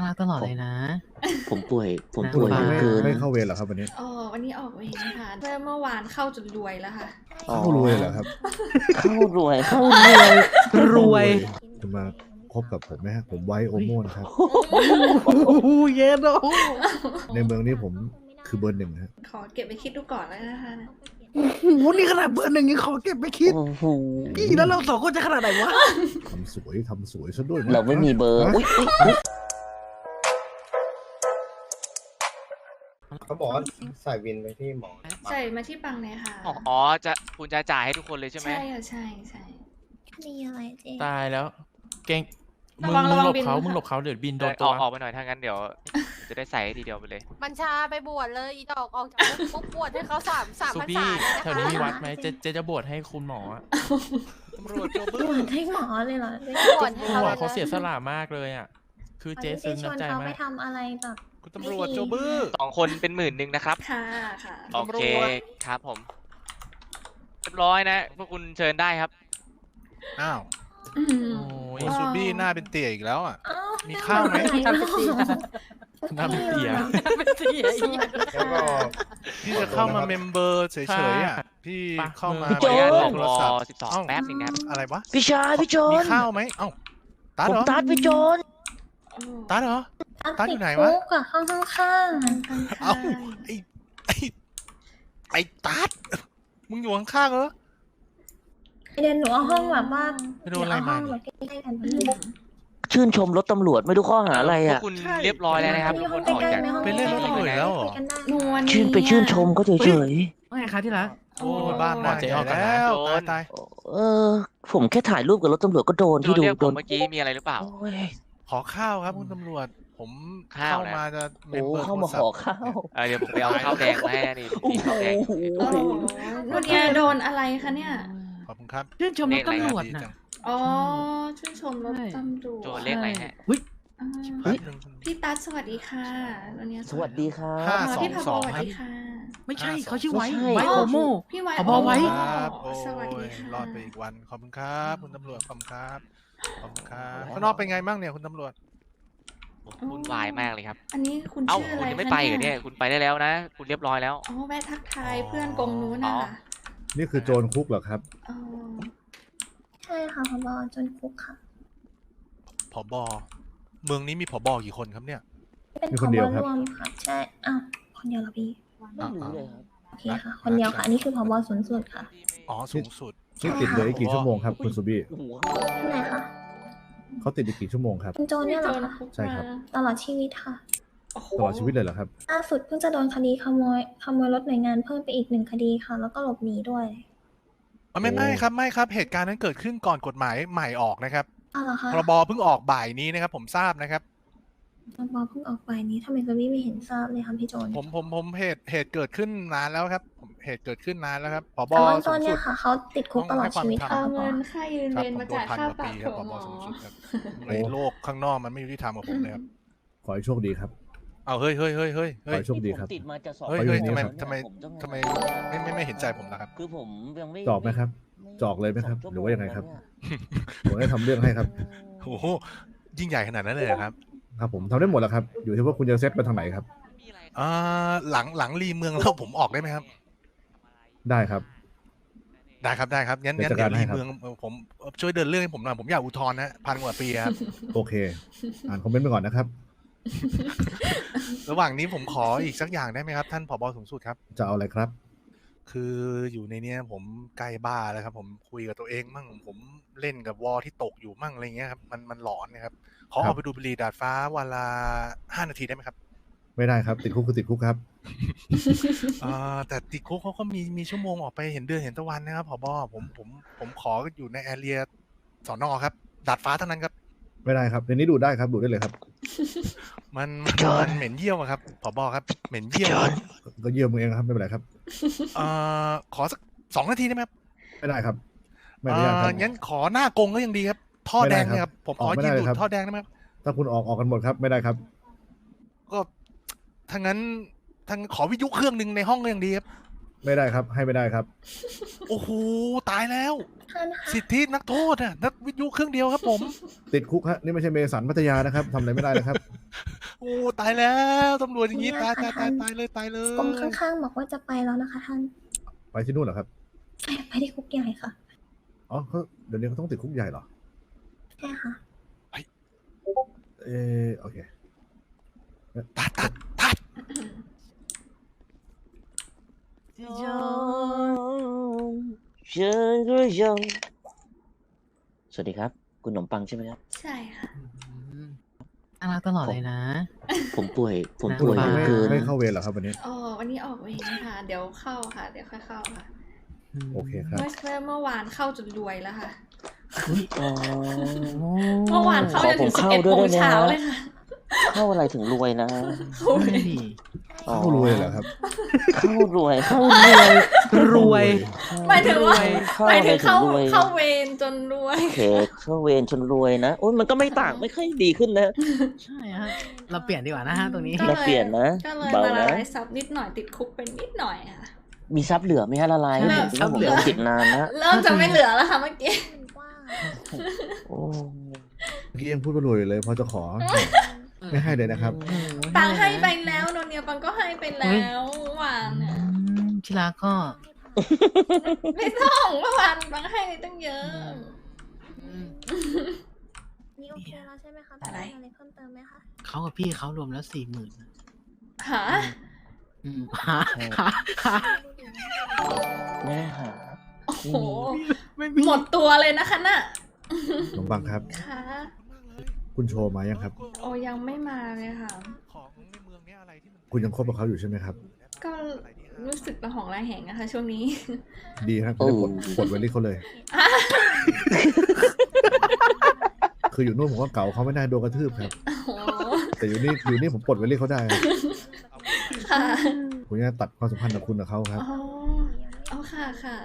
น่ารักตลอดเลยนะ ผมป่วย ผมนะป่วยฟ้าเหลือไม่เกิน ไม่เข้าเวรเหรอครับวันนี้อ๋อวันนี้ออกเวรค่ะเมื่อเมื่อวานเข้าจนรวยแล้วค่ะ อ๋อ เข้ารวยเหรอครับเข้ารวยเข้ารวย รวยจะมาคบกับผมไหมฮะผมไว้โอโมนะครับ โอ้โหเย็นโอ้โหในเมืองนี้ผมคือเบอร์หนึ่งฮะขอเก็บไปคิดดูก่อนแล้วนะคะโอ้โหนี่ขนาดเบอร์หนึ่งยังขอเก็บไม่คิดโอ้โหนี่แล้วเราสองคนจะขนาดไหนวะทำสวยทำสวยซะด้วยนะเราไม่มีเบอร์ฮะอุ้ยอุ๊ยอุ๊ย เขาบอกว่าใส่วินไปที่หมอ ใส่มาที่ปังเลยค่ะอ๋อจะคุณจะจ่ายให้ทุกคนเลยใช่ไหม ใช่ค่ะใช่ใช่มีอะไรเจ๊ตายแล้ว เก่งระมึงวังมึงระวังหลบบินเขานะคะมึงหลบเขาเดี๋ยวบินโดเอนอตัอวอกออกไปหน่อยถ้างั้นเดี๋ยว จะได้ใส่ให้ทีเดียวไปเลย บัญชาไปบวชเลยอีดอกออกจากคุกปุ๊บบวชให้เขาสามสามสุพรรบี้ษาเลยนะคะแถวนี้มีวัดไหมเจะจะจะบวชให้คุณหมออะตำรวจโจบบื้อวชให้หมอเลยเหรอบวชให้คุณหมเขาอเขาลเสียสละมากเลยอะ คือเจ๊ซึ้งน้ำใจเขามาไปกทำอะไรแบบ คุณตำรวจโจบื้อ สองคนเป็นหมื่นหนึ่งนะครับ ค่ะค่ะ โอเคครับผมเรียบร้อยนะ พวกคุณเชิญได้ครับ อ้าวอืม โอ้ยคุณซูบี้หน้าเป็นเตี่ยอีกแล้วอะ อ้าวมีข้าวไหม ทำเป็นเสีย น้ำเสีย เป็นเสียอีก แล้วก็ พี่จะเข้ามาเมมเบอร์เฉยๆอะ พี่ปะ เข้ามาขออนุญาตในบอกโทรรอศัพท์สิบสองเอ้าแป๊บหนึงนะครับ อะไรวะพี่ชายพี่โจมีนข้าวไหมเอ้าตัดผมเหรอตัดพี่โจนโอ้ตัดเหรอ ตั้งอยู่ไหนวะ ติดคุกอะข้างข้างข้างเอ้า ไอ้ไอ้ไอ้ตัดมึงอยู่ข้างๆเหรอเดี๋ยวหนูเอาห้องแบบว่าไปโดนอะไรมา เดี๋ยวเอห้องแบบใกล้ๆกันไปเลยชื่นชมรถตำรวจไม่รู้ข้อหาอะไรพวอะ กคุณเรียบร้อยแล้วนะครับทุกคนออกจากไปเล่นรถตำรวจอีกแล้วเหรอคุยกันได้นวลชื่นไปชื่นชมก็เฉยว่าไงคะที่รักโอ้ยบ้านหน้าเจ๊ใหญ่ออกก่อนนะแล้วตายตายๆเออ ผมแค่ถ่ายรูปกับรถตำรวจก็โดนโจที่ดูเรียกผโดมนเมื่อกี้มีอะไรหรือเปล่า โอ้ยขอข้าวครับคุณตำรวจ ผมข้าวเข้านะมาจะเมโอ้มเบอร์เข้าโทรมาศัขพอท์ข้าวเออเดี๋ยวผมไปเอาข้าวแดงมาให้นะนี่โอ้มีโหข้าวแดงโอ้โหวันนี้โดนอะไรคะเนี่ย ขอบคุณครับชื่นชมรถตำรวจดีนะ จังอ๋อ ชื่นชมรถใช่ตำรวจโจเลขอะไรฮะอ่าแป๊บนึง พี่ตั๊ดสวัสดีค่ะวันนี้สวัสดีครัห้าบอ๋อสองพี่พะสโบองสวัสครับดีค่ะ ไม่ใช่ห้าสองเขาชื่อไว้ไม่ใช่ไว้โอโม พี่ไว้ขอบอกไว้ ครับโอ้โอ้สวัสดียค่ะรอดไปอีกวันขอบคุณครับ คุณตำรวจขอบคุณครับขอบคุณครับข้างนอกเป็นไงบ้างเนี่ยคุณตำรวจ วุ่นวายมากเลยครับ อันนี้คุณเอ้าชื่อคุอะณไรยังไม่คะไปเหรอเนี่ยคุณไปได้แล้วนะ คุณเรียบร้อยแล้ว อ๋อแวะทักทายเพื่อนกงนู้นนะคะนี่คือโจรคุกเหรอครับ อ๋อใช่ค่ะพบจนคุกค่ะ ผบเมืองนี้มีผบกี่คนครับเนี่ย เป็นมีพคนบเดียวครับ รวมค่ะ ใช่อ้าวคนเดียวเหรอพี่ ไม่รู้เลยครับ โอเคค่ะ คนเดียวค่ะ อันนี้คือพบสูงสุดค่ะ อ๋อสูงสุด นี่ติดเหลืออีกกี่ชั่วโมงครับคุณซูบี้ โอ้โหที่ไหนคะ เขาติดอีกกี่ชั่วโมงครับ เป็นโจรเนี่ยเหรอคะใช่ครับ ตลอดชีวิตค่ะโอ้โหตลอดชีวิตเลยเหรอครับ ล่าสุดเพิ่งจะโดนคดีขโมยขโมยรถหน่วยงานเพิ่มไปอีกหนึ่งคดีค่ะ แล้วก็หลบหนีด้วยอ๋อไม่โอ้ไม่ครับไม่ครับเหตุการณ์นั้นเกิดขึ้นก่อนกฎหมายใหม่ออกนะครับอ้าวเหรอคะพรบเพิ่งออกบ่ายนี้นะครับ ผมทราบนะครับพรบเพิ่งออกไปนี้ทำไมกวี่ไม่เห็นทราบเลยคะพี่โจรผมผมผมเหตุเหตุเกิดขึ้นนานแล้วครับผม เหตุเกิดขึ้นนานแล้วครับผบแต่เบื้องสูต้นงเนี่สุยดค่ะเขาติดคุกตลอดชีวิตครัค่ะเอาบเงินค่ายืนครับเวรผมมาโดนจ่ายพันค่ากว่าปรัปีบครับเถผอะหมบอสูงสุดครับในโลกข้างนอกมันไม่ยุติธรรมกับผมเลยครับขอให้โชคดีครับ เอาเฮ้ยเฮ้ยเฮ้ยเฮ้ยขอเฮ้ย ให้โชคดีครับผมติดมาจะสอบเฮ้ยขอเฮ้ยอยู่ทำไมนี่ครับทำไมผมต้องทำไมไม่ไม่ไม่เห็นใจผมล่ะครับ คือผมยังไม่จอกไหมครับไม่จอกเลยไหมครับสชั่หรือว่ายังไงครับ แล้วเนี่ยผมได้ทำเรื่องให้ครับ โอ้โหยิ่งใหญ่ขนาดนั้นเลยเหรอครับครับผมทำได้หมดแล้วครับ อยู่ที่ว่าคุณจะเซตไปทางไหนครับ อ่าหลังหลังรีเมืองแล้วผมออกได้ไหมครับ ได้ครับ ได้ครับได้ครับงั้นงั้นเดี๋ยวจัดเดี๋กายรให้ครับวรีเมืองเอ่อผมช่วยเดินเรื่องให้ผมหน่อยผมอยากอุทธรณ์นะพันกว่าปีครับโอเค อ่านคอมเมนต์ไปก่อนนะครับ ระหว่างนี้ผมขออีกสักอย่างได้ไหมครับ ท่านผบสูงสุดครับ จะเอาอะไรครับ คืออยู่ในเนี้ย ผมใกล้บ้าแล้วครับ ผมคุยกับตัวเองมั่งผมเล่นกับวอลที่ตกอยู่มั่งอะไรเงี้ยครับมันมันหลอนนะครับขอครัเอาบไปดูบุหรีดาดฟ้าวันละห้านาทีได้ไหมครับ ไม่ได้ครับ ติดคุกคือติดคุกครับ อ่าแต่ติดคุกเขาก็มีมีชั่วโมงออกไปเห็นเดือนเห็นตะวันนะครับผบผมผมผมขออยู่ในแอเรียสอนอครับดาดฟ้าเท่านั้นครับ ไม่ได้ครับในนี้ดูได้ครับดูได้เลยครับมันมันมันเหม็นเยี่ยวอะครับผบครับ เหม็นเยี่ยวก็เยี่ยมมึงเองครับไม่เป็นไรครับเอ่อขอสักสองนาทีได้ไหมครับไม่ได้ครับ ไม่อนุญาตครับเอ่องั้นขอหน้ากงก็ยังดีครับ ท่อไม่แดได้งเนี่ยคครัรับบผมอขออกไม่ยืนได้ดูดครับท่อแดงได้ไหมครับถ้าคุณออกออกกันหมดครับ ไม่ได้ครับ ก็ถ้างั้น ทางขอวิทยุเครื่องหนึ่งในห้องก็ยังดีครับ ไม่ได้ครับ ให้ไม่ได้ครับ โอ้โห ตายแล้ว ท่านคะสิทธินักโทษอะนักวิทยุเครื่องเดียวครับผม ติดคุกฮะนี่ไม่ใช่เมสันพัทยานะครับทำอะไรไม่ได้นะครับ โอ้ตายแล้วตำรวจอย่างนี้เนี่ตายยตายค่ะตายตายเลยตายเลยกรมข้างๆบอกว่าจะไปแล้วนะคะ ท่านไปที่นู่นเหรอครับใช่ไปที่คุกใหญ่ค่ะอ๋อเขาเดี๋ยวนี้เขาต้องติดคุกใหญ่เหรอใช่ค่ะ เออโอเค ตัดตัด ตัดเชิญก็ยังสวัสดีครับ คุณขนมปังใช่ไหมครับ ใช่ค่ะ น่ารักตลอดเลยนะ ผมป่วย ผมนะป่วยขนมปังเหลือเกิน ไม่เข้าเวรเหรอครับวันนี้ อ๋อ วันนี้ออกเองค่ะ เดี๋ยวเข้าค่ะ เดี๋ยวค่อยเข้าค่ะ โอเคครับ เมื่อเมื่อเมื่อวานเข้าจนรวยแล้วค่ะอ๋อเมื่อวานเข้าจนถึงขสิอบผมเอ็ดเข้าโมด้วยงได้ไหมเช้าฮะเลยค่ะ เข้าอะไรถึงรวยนะโอ้ยอ๋อ เข้ารวยเหรอครับ เข้ารวยเข้ารวยรวย หมายถึงว่า เข้าหมายอะไรถึงถึงเข้ารวยเข้าเวรจนรวยโอเคเข้าเวรจนรวยนะโอ้ยมันก็ไม่ต่างไม่ค่อยดีขึ้นนะใช่ฮะ เราเปลี่ยนดีกว่านะฮะตรงนี้ ก็ เราเปลี่ยนนะ ก็เลยเบามาละนะ ลายซับนิดหน่อยติดคุกเป็นนิดหน่อยค่ะ มีทรัพย์เหลือไหมฮะละลายให้ผมทรัพย์ผมเหลือโดนติดนานนะเริ่มจะไม่เหลือแล้วค่ะเมื่อกี้ โอ้ เมื่อกี้ยังพูดว่ารวยอยู่เลยพอจะขอ ไม่ให้เลยนะครับปังให้ไปแล้วโนเนียปังก็ให้ไปแล้วเมื่อวานน่ะอืมชิลาก็ ไม่ต้องเมื่อวานปังให้ตั้งเยอะนี่โอเคแล้วใช่ไหมคะอะไรมีอะไรเพิ่มเติมไหมคะเขากับพี่เขารวมแล้วสี่หมื่นหาอืมหาหาหาแม่หาโอ้โหไม่มีหมดตัวเลยนะคะน่ะขนมปังครับค่ะ คุณโชว์มายังครับ โอยังไม่มาเลยค่ะของในเมืองเนี้ยอะไรที่มันคุณยังคบกับเขาอยู่ใช่ไหมครับ ก็รู้สึกระหองระแหงนะคะช่วงนี้ ดีครับคุณจะปลดปลดเวลลี่เขาเลย คืออยู่นู่นผมก็เก่าเขาไม่ได้โดนกระทืบครับโอ้โหแต่อยู่นี่อยู่นี่ผมปลดเวลลี่เขาได้ครับค่ะผมจะตัดความสัมพันธ์กับคุณกับเขาครับอ๋อเอาค่ะค่ะ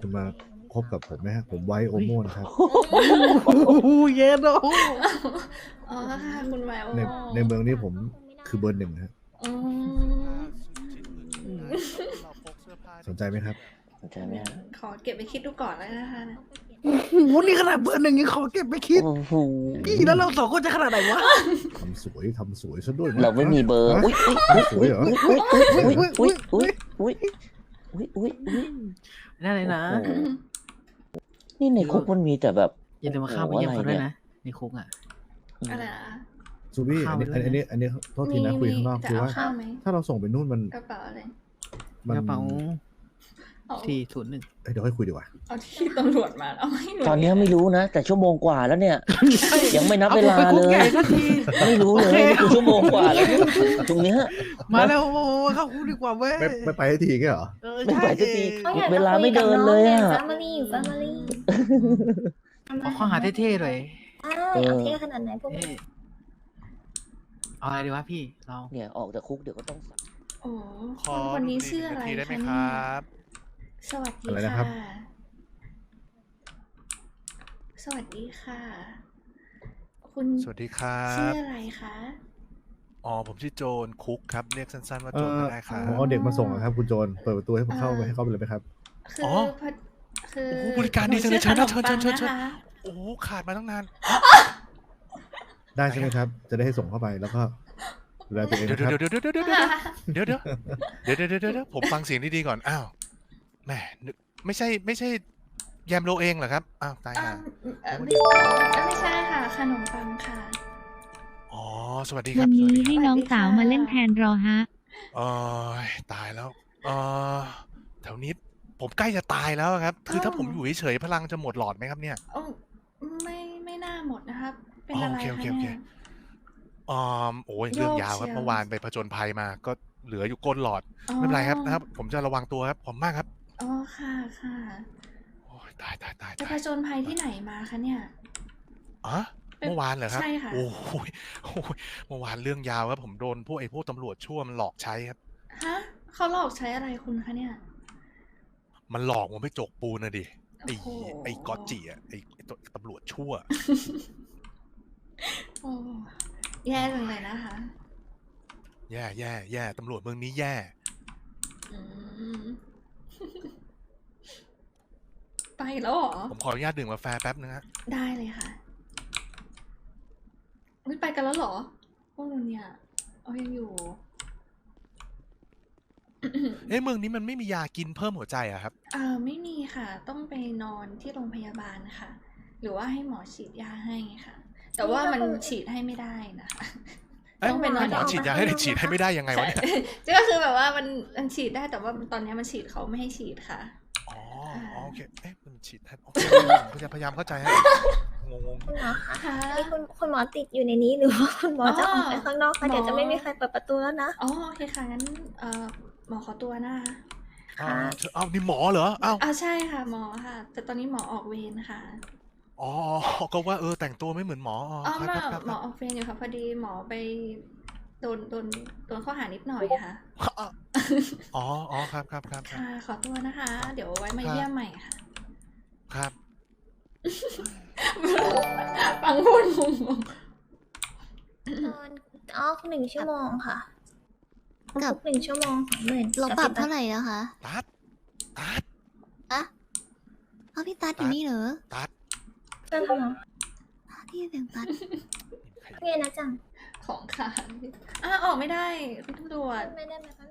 คุณมา คบกับผมไหมฮะผมไว้โอโมนะครับ โอ้โหเย็นโอ้โหอ๋อค่ะคุณแววในในเมืองนี้ผมคือเบอร์หนึ่งฮะอืมสนใจไหมครับสนใจไหมฮะขอเก็บไปคิดดูก่อนแล้วนะคะโอ้โหนี่ขนาดเบอร์หนึ่งยังขอเก็บไปคิด โอ้โหพี่แล้วเราสองคนจะขนาดไหนวะ ทำสวยทำสวยซะด้วยนะเราไม่มีเบอร์ ฮะ อุ้ยอุ้ยสวยเหรอ อุ้ยอุ้ยอุ้ยอุ้ยอุ้ยอุ้ยอุ้ยอุ้ยได้เลยนะ โอ้โห นี่ในคุกมันมีแต่แบบอย่าลืมมาเข้าไปเยี่ยมเขาด้วยนะในคุกอะอะไรนะซูบี้อันนี้เข้าไปด้วยอันนี้อันนี้โทษทีนะคุยข้างนอกจะคือเอาว่าข้าวไหมถ้าเราส่งไปนู่นมันกระเป๋าอะไรมันกระเป๋าเอา ที่ศูนย์หนึ่งเอ้ยเดี๋ยวค่อยคุยดีกว่า เอาที่ตำรวจมาเอาให้หนูตอนเนี้ยไม่รู้นะ แต่ชั่วโมงกว่าแล้วเนี่ย ยังไม่นับเวลาอผมไปคุเลกใหญ่ยสักที ไม่รู้เลยโอเคนี่คือชั่วโมงกว่าแล้วเนี่ยตรงเนี้ย มาแล้วโอ้โหเข้าคุกดีกว่าเว้ยไม่ไม่ไปให้ทีแค่เหรอ เออไม่ใช่ไหวสักทีเขาอยากเวจะลาคุไม่ยกับเดินน้องเลยไงอะ แฟมิลี่แฟมิลี่เอาข้อหาเท่ๆเลยใช่เอาเท่ขนาดไหนพวกเอ้นี้ยเอาอะไรดีวะพี่เราเนี่ยออกจากคุกเดี๋ยวก็ต้องสับโอ้ขอคนคนนี้ชื่ออะไรนาทีได้ไหมคะคเนี่รัยบ สวัสดีอะไรนะครัค่ะบสวัสดีค่ะ คุณสวัสดีครัชื่อบอะไรคะ อ๋อ ผมชื่อโจนคุกครับ เรียกสั้นๆว่าเอโจนอก็ได้ครับผมเอาเด็กมาส่งอะครับ คุณโจรเปิดประตูให้ผมเข้าไปให้เข้าไปเลยไหมครับ คือออพอคือโอ้โหบริการดีจังเลยหชื่อเชิญนะเชิญเชิญเชิญขนมปังนะคะโอ้โหขาดมาตั้งนาน ได้ใช่ไหมครับ จะได้ให้ส่งเข้าไปแล้วก็ดูแลตัวเองเดี๋ยวนะครับเดี๋ยวเดี๋ยวเดี๋ยวเดี๋ยวเดี๋ยวเดี๋ยวเดี๋ยวเดี๋ยวเดี๋ยวเดี๋ยวเดี๋ยวผมฟังเสียงดีๆก่อน อ้าว แหมนึกไม่ใช่ไม่ใช่แยมโลเองเหรอครับ อ้าวตายเอ่อห่าเอ่อไม่เอ่อไม่ใช่ค่ะ ขนมปังค่ะ อ๋อ สวัสดีครัวับนสวัสนี้ดีคให้รับน้องสาวมาเล่นแทนรอฮะ เอ้ยตายแล้วเออแถวนี้ผมใกล้จะตายแล้วครับ คือถ้าอ้าวผมอยู่เฉยๆพลังจะหมดหลอดไหมครับเนี่ย โอ้ไม่ไม่น่าหมดนะครับเป็นอ๋ออะไรโอเคโอคะเคโอเค เนี่ยอืมโอ้ยเรื่องโยกยาวครับเชียว เมื่อวานไปผจญภัยมา ก็เหลืออยู่ก้นหลอดไม่เป็นไรครับนะครับ ผมจะระวังตัวครับผมมากครับ อ๋อค่ะค่ะโอ้ยตายตายตายไปตาผยจญภัยที่ไหนมาคะเนี่ย อ๋อเมื่อวานเหรอครับ ใช่ค่ะ โอ้ยโอ้ยเมื่อวานเรื่องยาวครับผมโดนพวกไอ้พวกตำรวจชั่วมันหลอกใช้ครับ ฮะเขาหลอกใช้อะไรคุณคะเนี่ย มันหลอกผมไปจกปูนนะดิไอ้โอ้โห ไอ้กอตจิอะไอ้ไอ้ตัวตำรวจชั่ว โอ้แย่จังเลยนะคะ แย่แย่แย่ตำรวจเมืองนี้แย่ อืม ไปแล้วเหรอ ผมขออนุญาตดื่มกาแฟแป๊บนึงฮะได้เลยค่ะอุ๊ยไปกันแล้วเหรอ พวกนู้นเนี่ยโอ้ยังอยู่ เอ๊ะเมืองนี้มันไม่มียากินเพิ่มหัวใจอะครับเออไม่มีค่ะ ต้องไปนอนที่โรงพยาบาลค่ะ หรือว่าให้หมอฉีดยาให้ค่ะ แต่ว่ามันฉีดให้ไม่ได้นะคะเอ๊ะ ต้องไปนอนหมอฉีดยาให้ฉีดให้ไม่ได้ยังไงวะเนี่ยใช่ก็คือแบบว่ามันมันฉีดได้แต่ว่าตอนนี้มันฉีดเขาไม่ให้ฉีดค่ะอ๋ออ๋อโอเคเอ๊ะมันฉีดให้โอเคผมพยายามพยายามเข้าใจฮะงงงคุณหมอคะค่ะอันนี้คุณคุณหมอติดอยู่ในนี้หรือว่าคุณหมอจะออกไปอ๋อข้างนอกคะเดี๋ยวจะไม่มีใครเปิดประตูแล้วนะอ๋อโอเคค่ะงั้นเอ่อหมอขอตัวนะคะๆอ้าวเธออ้าวนี่หมอเหรออ้าวอ่าใช่ค่ะหมอค่ะ แต่ตอนนี้หมอออกเวรค่ะ อ๋อ ก็ว่าเออแต่งตัวไม่เหมือนหมออ๋ออ๋อครับหมอครับครับหมอออกเวรอยู่ค่ะพอดีหมอไปโดนโดนโดนข้อหานิดหน่อยค่ะ อ๋ออ๋อครับครับครับครับค่ะ ขอตัวนะคะ เดี๋ยวไว้มาครับเยี่ยมใหม่ค่ะ ครับปังพูดงงนอนอ๋อหนึ่งชั่วโมงค่ะกับหนึ่งชั่วโมงสองหมื่นเราปรับเท่าไหร่แล้วคะตัดตัด อะเอาพี่ตัดอยู่นี่เหรอตัด เพื่อนค่ะหมอพี่แบ่งตัดไงนะจังของค่ะอ่าออกไม่ได้คุณตำรวจ ไม่ได้ไหมคะ